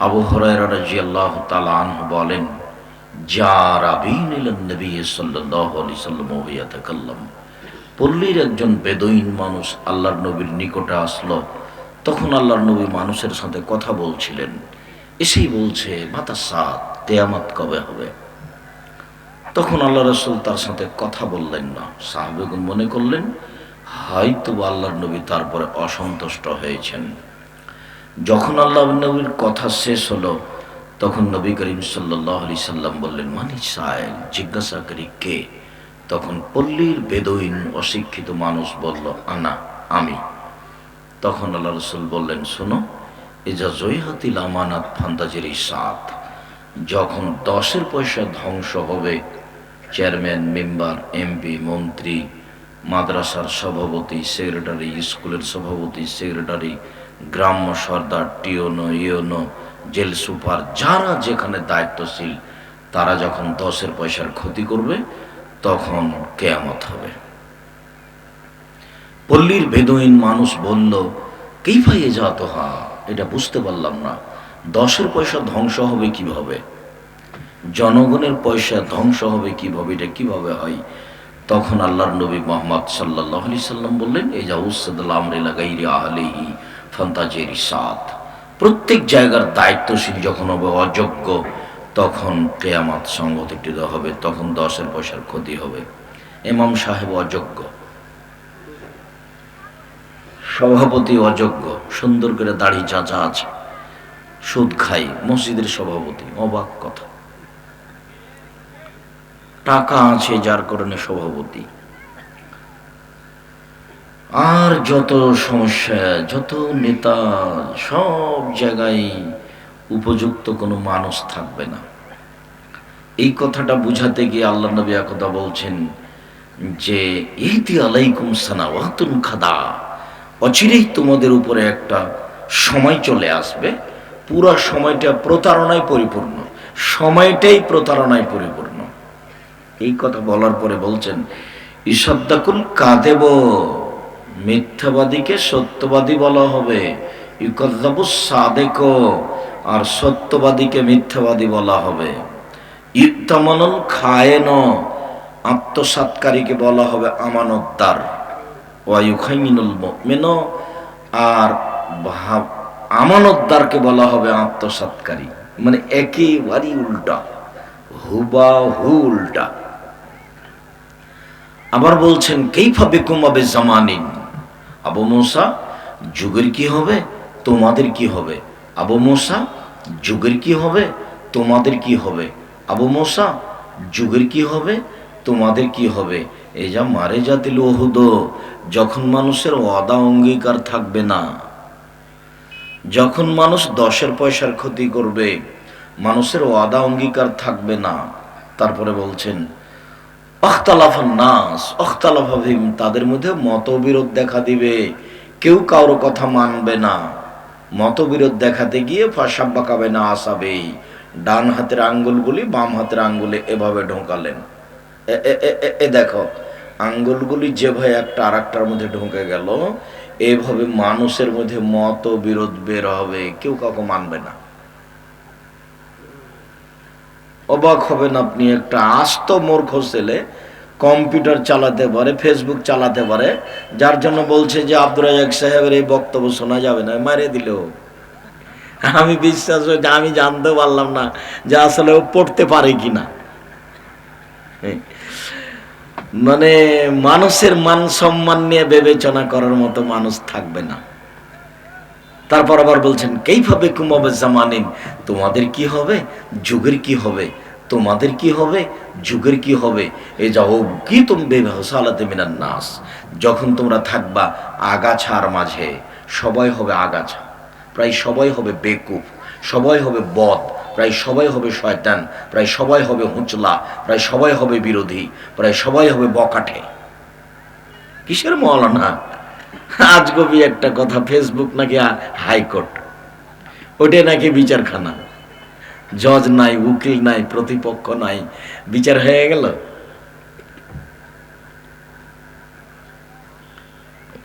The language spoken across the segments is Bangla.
আবু হরাইরা রাদিয়াল্লাহু তাআলা আনহু বলেন পল্লীর একজন বেদইন মানুষ আল্লাহর নবীর নিকটে আসলো। তখন আল্লাহর নবী মানুষের সাথে কথা বলছিলেন। এসেই বলছে মাতা সাত, কেয়ামত কবে হবে? তখন আল্লাহ রসুল তার সাথে কথা বললেন না। সাহাবেগুন মনে করলেন হয়তো আল্লাহর নবী তারপরে অসন্তুষ্ট হয়েছেন। যখন আল্লাহ নবীর কথা শেষ হলো, তখন নবী করিম সাল্লাহ আলি সাল্লাম বললেন, মানি সাহেল জিজ্ঞাসাকারী কে? তখন পল্লীর বেদইন অশিক্ষিত মানুষ বলল, আনা, আমি। তখন আল্লাহ রসুল বললেন, শোনো এজা জয়হাতিল আমানাত ফান্দাজের সাত। যখন দশের পয়সা ধ্বংস হবে, চেয়ারম্যান, মেম্বার, এমপি, মন্ত্রী, মাদ্রাসার সভাপতি, সেক্রেটারি, স্কুলের সভাপতি, সেক্রেটারি গ্রাম্য সর্দার টিওনো ইওনো জেল সুপার যারা যেখানে দায়িত্বশীল, তারা যখন দশের পয়সার ক্ষতি করবে, তখন কেয়ামত হবে। পল্লীর বেদইন মানুষ বলল ভাইয়ে যাত হা এটা বুঝতে পারলাম না। দশের পয়সা ধ্বংস হবে কীভাবে? জনগণের পয়সা ধ্বংস হবে কীভাবে? এটা কীভাবে হয়? তখন আল্লাহর নবী মোহাম্মদ সাল্লাহ আলি সাল্লাম বললেন এই যা উসাদুল আমরিলা গাইরি আহলিহি ফান্তাজেরি সাত প্রত্যেক জায়গার দায়িত্বশীল যখন হবে অযোগ্য, তখন কেয়ামাত সংগঠিত হবে, তখন দশের পয়সার ক্ষতি হবে। এমাম সাহেব অযোগ্য। সভাপতি অযোগ্য। সুন্দর করে দাড়ি চাচা আছে। সুদ খাই, মসজিদের সভাপতি, অবাক কথা। টাকা আছে যার কারণে সভাপতি। আর যত সমস্যা, যত নেতা, সব জায়গায় উপযুক্ত কোনো মানুষ থাকবে না। এই কথাটা বুঝাতে গিয়ে আল্লাহ নবী একথা বলছেন যে, ইহতি আলাইকুম সানাওয়াতুন খাদা অচিরেই তোমাদের উপরে একটা সময় চলে আসবে। পুরো সময়টা প্রতারণায় পরিপূর্ণ, সময়টাই প্রতারণায় পরিপূর্ণ। এই কথা বলার পরে বলছেন, ইসদ্দাকুল কাদেব। মিথ্যাবাদীকে সত্যবাদী বলা হবে। আর সত্যবাদীকে মিথ্যাবাদী বলা হবে। ইত্তামানুল খায়েন, আত্মসাৎকারীকে বলা হবে আমানতদার। ওয়ায়ুখাইমিনুল মুমিন, আর ভাব, আমানতদারকে বলা হবে আত্মসাৎকারী। মানে একেবারেই উল্টা হুবা হু উল্টা। আবার বলছেন, কেইফা বেকুমাবে জামানিন? আবু মোসা, যুগের কি হবে? তোমাদের কি হবে? আবু মোসা, যুগের কি হবে? তোমাদের কি হবে? আবু মোসা, যুগের কি হবে? তোমাদের কি হবে? এই যা মারে জাতিল ওহুদ যখন মানুষের অদা অঙ্গীকার থাকবে না। যখন মানুষ দশের পয়সার ক্ষতি করবে, মানুষের ওয়াদা অঙ্গীকার থাকবে না। তারপরে বলছেন নাস তাদের মধ্যে মতবিরোধ দেখা দিবে। কেউ কারও কথা মানবে না। মতবিরোধ দেখাতে গিয়ে ফাঁসাব্বা কাবে না আসাবেই। ডান হাতের আঙ্গুলগুলি বাম হাতের আঙ্গুলে এভাবে ঢোকালেন। এ- দেখো, আঙ্গুলগুলি যেভাবে একটা আর একটার মধ্যে ঢুকে গেল, এভাবে মানুষের মধ্যে মত বিরোধ বের হবে। কেউ কাউকে মানবে না। অবাক হবেন আপনি, একটা আস্ত মূর্খ ছেলে কম্পিউটার চালাতে পারে, ফেসবুক চালাতে পারে, যার জন্য বলছে যে আব্দুর রাজাক সাহেবের এই বক্তব্য শোনা যাবে না মারে দিল। আমি বিশ্বাস হয়েছে আমি জানতে পারলাম না যে আসলে ও পড়তে পারে কি না মানে মানুষের মান সম্মান নিয়ে বিবেচনা করার মতো মানুষ থাকবে না। তারপর আবার বলছেন কেইভাবে কুমাবে জামানিন? তোমাদের কি হবে? যুগের কি হবে? তোমাদের কি হবে? যুগের কি হবে? এ যাও কি তুমি বেহসালাতে মিনান নাস। যখন তোমরা থাকবা আগাছার মাঝে। সবাই হবে আগাছা। প্রায় সবাই হবে বেকুফ। সবাই হবে বদ। প্রায় সবাই হবে শয়তান। প্রায় সবাই হবে হুঁচলা। প্রায় সবাই হবে বিরোধী। প্রায় সবাই হবে বকাঠে। কিসের মৌলানা? আজ কবি একটা কথা ফেসবুক নাকি হাইকোর্ট। ওটা নাকি বিচারখানা। জজ নাই, উকিল নাই, প্রতিপক্ষ নাই, বিচার হয়ে গেল।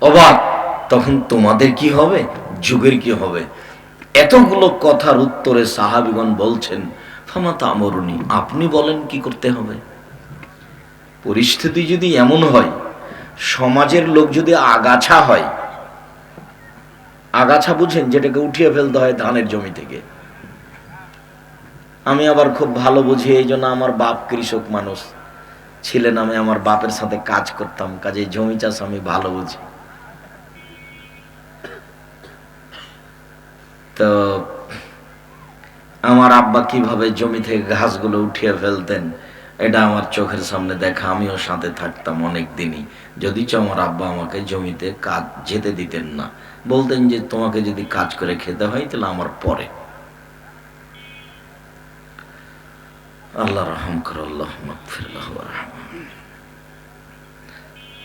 অবাক, তখন তোমাদের কি হবে? যুগের কি হবে? এতগুলো কথার উত্তরে সাহাবিগণ বলছেন, ফামা তামরুনি, আপনি বলেন কি করতে হবে? পরিস্থিতি যদি এমন হয় সমাজের লোক যদি আগাছা হয়, আগাছা বুঝেন যেটাকে উঠিয়ে ফেলতে হয় ধানের জমি থেকে। আমি আবার খুব ভালো বুঝি, এই জন্য আমার বাপ কৃষক মানুষ। ছিলেন আমি আমার বাপের সাথে কাজ করতাম, কাজে জমি চাষ আমি ভালো বুঝি। তো আমার আব্বা কীভাবে জমি থেকে ঘাসগুলো উঠিয়ে ফেলতেন এটা আমার চোখের সামনে দেখা, আমিও সাথে থাকতাম অনেক দিনই যদি আমার আব্বা আমাকে জমিতে কাজ যেতে দিতেন না, বলতেন যে তোমাকে যদি কাজ করে খেতে হয়, তাহলে আমার পরে। আল্লাহ রহম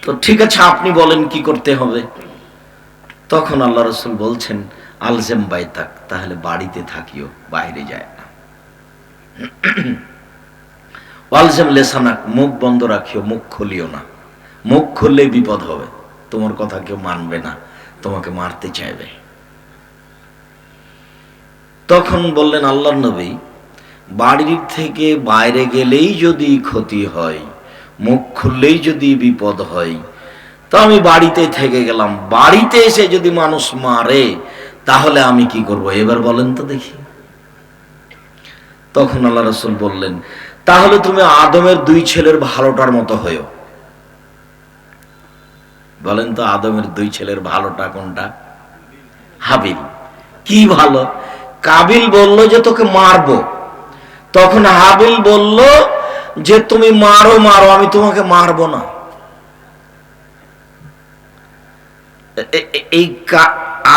তো ঠিক আছে, আপনি বলেন কি করতে হবে? তখন আল্লাহ রসুল বলছেন, আলজেম বাইতাক, তাহলে বাড়িতে থাকিও, বাইরে যায় না। আলজেম লেসানাক মুখ বন্ধ রাখিও, মুখ খুলিও না। মুখ খুললেই বিপদ হবে। তোমার কথা কেউ মানবে না, তোমাকে মারতে চাইবে। তখন বললেন আল্লাহ নবী, বাড়ির থেকে বাইরে গেলেই যদি ক্ষতি হয়, মুখ খুললেই যদি বিপদ হয়, তো আমি বাড়িতে থেকে গেলাম। বাড়িতে এসে যদি মানুষ মারে, তাহলে আমি কি করব? এবার বলেন তো দেখি। তখন আল্লাহ রসুল বললেন তাহলে তুমি আদমের দুই ছেলের ভালোটার মতো হয়েও। বলেন তো আদমের দুই ছেলের ভালোটা কোনটা? হাবিল। কি ভালো? কাবিল বলল যে তোকে মারবো। তখন হাবিল বলল যে তুমি মারো মারো, আমি তোমাকে মারবো না।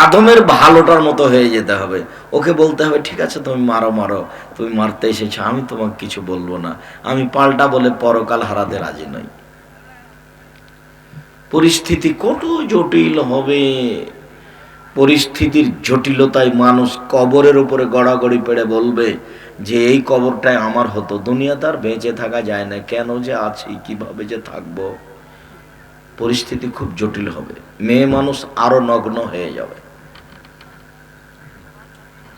আদমের ভালোটার মতো হয়ে যেতে হবে। ওকে বলতে হবে, ঠিক আছে, তুমি মারো মারো। তুমি মারতে এসেছ, আমি তোমাকে কিছু বলব না। আমি পাল্টা বলে পরকাল হারাতে রাজি নই। পরিস্থিতি কত জটিল হবে। পরিস্থিতির জটিলতায় মানুষ কবরের উপরে গড়াগড়ি পেড়ে বলবে, যে এই কবরটাই আমার হতো, দুনিয়া তার বেঁচে থাকা যায় না, কেন যে আছি, কীভাবে যে থাকব? পরিস্থিতি খুব জটিল হবে। মেয়ে মানুষ আরও নগ্ন হয়ে যাবে।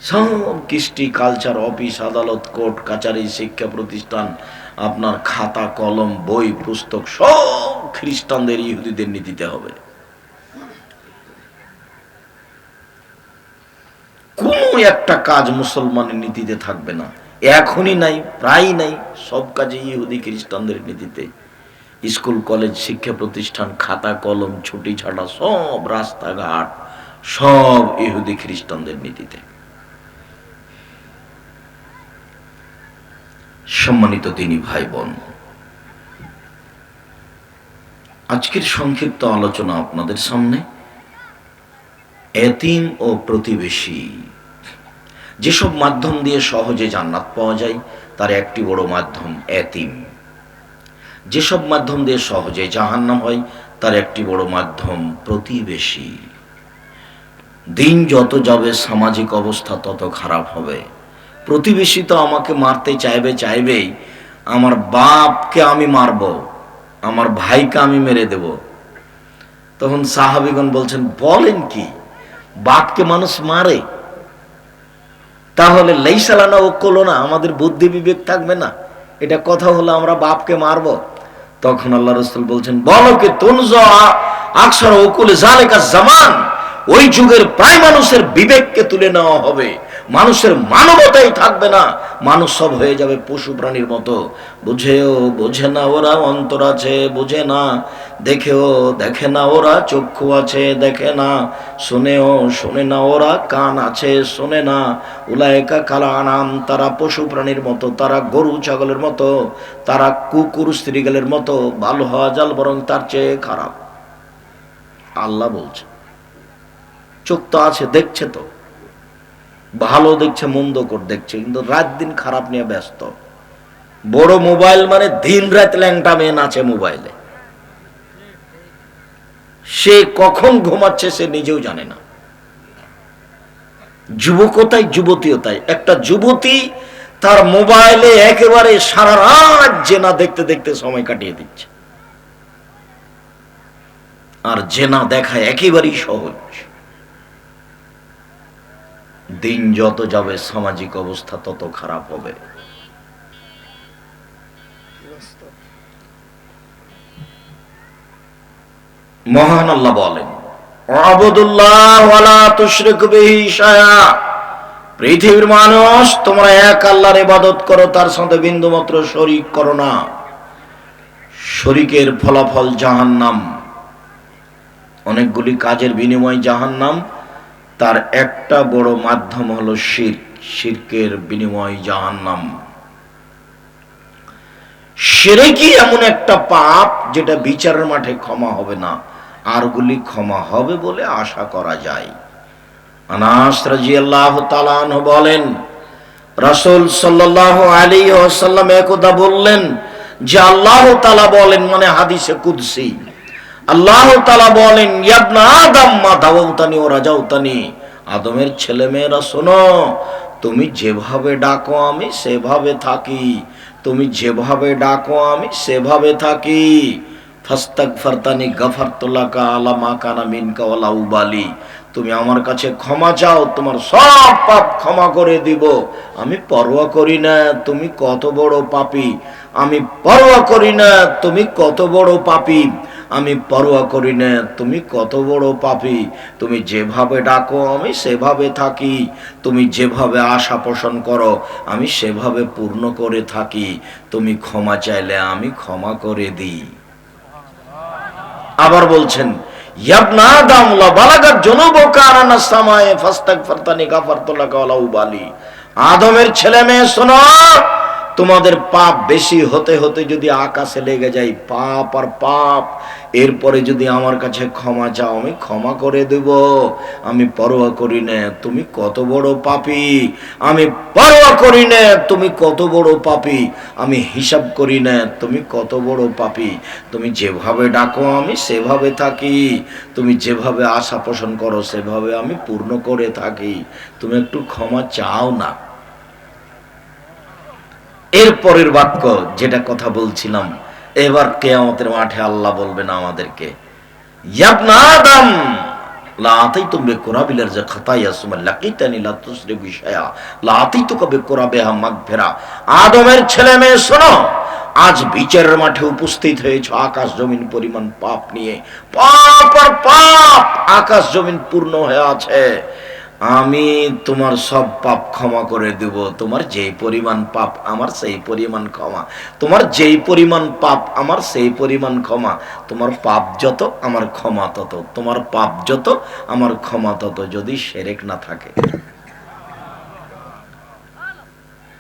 সব কৃষ্টি কালচার অফিস আদালত কোর্ট কাচারি, শিক্ষা প্রতিষ্ঠান, আপনার খাতা, কলম, বই, পুস্তক, সব খ্রিস্টানদের, ইহুদিদের নীতিতে হবে। কোনো একটা কাজ মুসলমানের নীতিতে থাকবে না। এখনই নাই প্রায় নাই, সব কাজে ইহুদি খ্রিস্টানদের নীতিতে। স্কুল, কলেজ, শিক্ষা প্রতিষ্ঠান, খাতা, কলম, ছুটি ছাড়া সব রাস্তাঘাট, সব ইহুদি খ্রিস্টানদের নীতিতে। সম্মানিত তিনি ভাই বোন আজকের সংক্ষিপ্ত আলোচনা আপনাদের সামনে এতিম ও প্রতিবেশী। যেসব মাধ্যম দিয়ে সহজে জান্নাত পাওয়া যায়, তার একটি বড় মাধ্যম এতিম। যেসব মাধ্যম দিয়ে সহজে জাহান্নাম হয়, তার একটি বড় মাধ্যম প্রতিবেশী। দিন যত যাবে, সামাজিক অবস্থা তত খারাপ হবে। প্রতিবেশী তো আমাকে মারতে চাইবে, চাইবেই। আমার বাপকে আমি মারব, আমার ভাইকে আমি মেরে দেব। তখন সাহাবিগণ বলছেন, বলেন কি, বাপকে মানুষ মারে? তাহলে লেইসালানা ও না, আমাদের বুদ্ধি বিবেক থাকবে না। এটা কথা হলো আমরা বাপকে মারবো। তখন আল্লাহ রসুল বলছেন, বলো কি, তুনজ আকসর ওকুলে জালেকা জামান? ওই যুগের প্রায় মানুষের বিবেককে তুলে নেওয়া হবে। মানুষের মানবতাই থাকবে না। মানুষ সব হয়ে যাবে পশু প্রাণীর মতো। বুঝেও বোঝে না ওরা অন্তর আছে, বুঝে না। দেখেও দেখে না ওরা চক্ষু আছে, দেখে না। শুনেও শোনে না ওরা কান আছে, শোনে না। উলায়কা কালা আনাম তারা পশু প্রাণীর মতো, তারা গরু ছাগলের মতো, তারা কুকুর স্ত্রীগেলের মতো ভালো হওয়া জাল বরং তার চেয়ে খারাপ। আল্লাহ বলছে। চোখ তো আছে, দেখছে তো। ভালো দেখছে, মন্দ কর দেখছে, কিন্তু রাত দিন খারাপ নিয়ে ব্যস্ত। বড় মোবাইল মানে দিন রাত ল্যাংটা মেয়ে নাচে মোবাইলে। সে কখন ঘুমাচ্ছে সে নিজেও জানে না। যুবকতাই যুবতীও তাই একটা যুবতী তার মোবাইলে একেবারে সারা রাত জেনা দেখতে দেখতে সময় কাটিয়ে দিচ্ছে। আর জেনা দেখা একেবারেই সহজ। দিন যত যাবে, সামাজিক অবস্থা তত খারাপ হবে। মহান আল্লাহ বলেন পৃথিবীর মানুষ, তোমরা এক আল্লাহর ইবাদত করো, তার সাথে বিন্দু মাত্র শরিক করো না। শরিকের ফলাফল জাহান্নাম। অনেকগুলি কাজের বিনিময় জাহান্নাম। তার একটা বড় মাধ্যম হলো শির, শিরকের বিনিময় জাহান্নাম। সেরেকি এমন একটা পাপ যেটা বিচারের মাঠে ক্ষমা হবে না। আরগুলি ক্ষমা হবে বলে আশা করা যায়। আনাস রাজিয়াল্লাহু তাআলা আনহু বলেন, রাসূল সাল্লাল্লাহু আলাইহি ওয়াসাল্লাম একদা বললেন যে আল্লাহ তাআলা বলেন মানে হাদিসে কুদসি আল্লাহ তাআলা বলেন, ইয়াবনা আদম মা দাওতানি ও রাজাউতানি। আদমের ছেলে মেয়েরা শোনো, তুমি যেভাবে ডাকো আমি সেভাবে থাকি। তুমি যেভাবে ডাকো আমি সেভাবে থাকি। ফাস্তাক ফারতানি গাফার তোলাকা আলা মা কানা মিনকা ওলা উবালি। তুমি আমার কাছে ক্ষমা চাও, তোমার সব পাপ ক্ষমা করে দিব। আমি পরোয়া করি না, তুমি কত বড় পাপী। আমি পরোয়া করি না, তুমি কত বড় পাপী। আমি পরোয়া করি না, তুমি কত বড় পাপী। তুমি যেভাবে ডাকো, আমি সেভাবে থাকি। তুমি যেভাবে আশা পোষণ করো, আমি সেভাবে পূর্ণ করে থাকি। তুমি ক্ষমা চাইলে আমি ক্ষমা করে দিই। আবার বলছেন আদমের ছেলে মেয়ে, শোনো তোমাদের পাপ বেশি হতে হতে যদি আকাশে লেগে যায় পাপ আর পাপ, এরপরে যদি আমার কাছে ক্ষমা চাও, আমি ক্ষমা করে দেব। আমি পরোয়া করি না, তুমি কত বড় পাপি। আমি পরোয়া করি না, তুমি কত বড় পাপি। আমি হিসাব করি না, তুমি কত বড় পাপি। তুমি যেভাবে ডাকো, আমি সেভাবে থাকি। তুমি যেভাবে আশা পোষণ করো, সেভাবে আমি পূর্ণ করে থাকি। তুমি একটু ক্ষমা চাও না। এর পরের বাক্য যেটা কথা বলছিলাম, এবার কেয়ামতের মাঠে আল্লাহ বলবেন আমাদেরকে আদমের ছেলে মেয়ে, শোনো, আজ বিচারের মাঠে উপস্থিত হয়েছে, আকাশ জমিন পাপ নিয়ে। পাপ, আকাশ জমিন পূর্ণ হয়ে আছে। আমি তোমার সব পাপ ক্ষমা করে দেব। তোমার যেই পরিমাণ পাপ আমার, সেই পরিমাণ ক্ষমা। তোমার যেই পরিমাণ পাপ আমার, সেই পরিমাণ ক্ষমা। তোমার পাপ যত, আমার ক্ষমা তত। তোমার পাপ যত, আমার ক্ষমা তত, যদি সেরেক না থাকে।